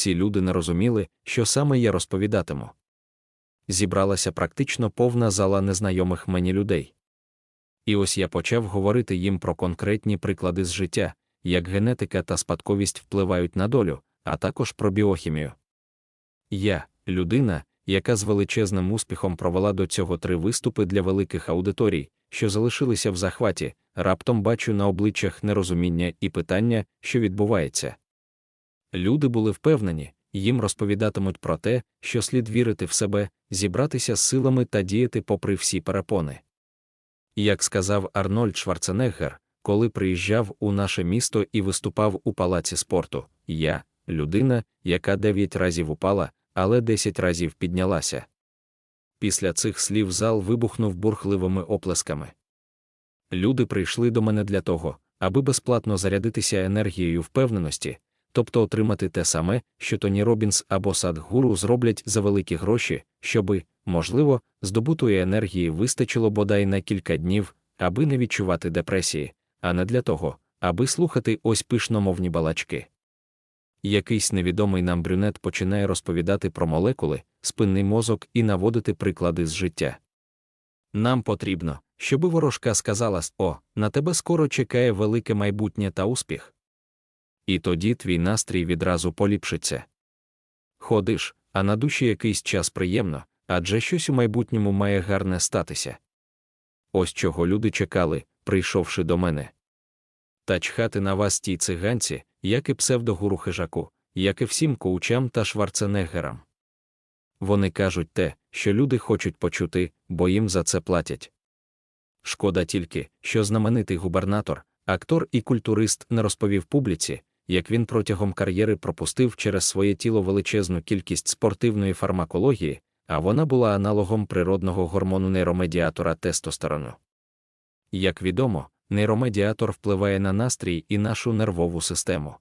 ці люди не розуміли, що саме я розповідатиму. Зібралася практично повна зала незнайомих мені людей. І ось я почав говорити їм про конкретні приклади з життя, як генетика та спадковість впливають на долю, а також про біохімію. Я, людина, яка з величезним успіхом провела до цього три виступи для великих аудиторій, що залишилися в захваті, раптом бачу на обличчях нерозуміння і питання, що відбувається. Люди були впевнені, їм розповідатимуть про те, що слід вірити в себе, зібратися з силами та діяти попри всі перепони. Як сказав Арнольд Шварценеггер, коли приїжджав у наше місто і виступав у палаці спорту, я, людина, яка дев'ять разів упала, але десять разів піднялася. Після цих слів зал вибухнув бурхливими оплесками. Люди прийшли до мене для того, аби безплатно зарядитися енергією впевненості, тобто отримати те саме, що Тоні Робінс або Садгуру зроблять за великі гроші, щоби, можливо, здобутої енергії вистачило бодай на кілька днів, аби не відчувати депресії, а не для того, аби слухати ось пишномовні балачки. Якийсь невідомий нам брюнет починає розповідати про молекули, спинний мозок і наводити приклади з життя. Нам потрібно, щоби ворожка сказала О, на тебе скоро чекає велике майбутнє та успіх. І тоді твій настрій відразу поліпшиться. Ходиш, а на душі якийсь час приємно, адже щось у майбутньому має гарне статися. Ось чого люди чекали, прийшовши до мене. Та чхати на вас тій циганці, як і псевдогуру хижаку, як і всім коучам та шварценеггерам. Вони кажуть те, що люди хочуть почути, бо їм за це платять. Шкода тільки, що знаменитий губернатор, актор і культурист не розповів публіці, як він протягом кар'єри пропустив через своє тіло величезну кількість спортивної фармакології, а вона була аналогом природного гормону нейромедіатора тестостерону. Як відомо, нейромедіатор впливає на настрій і нашу нервову систему.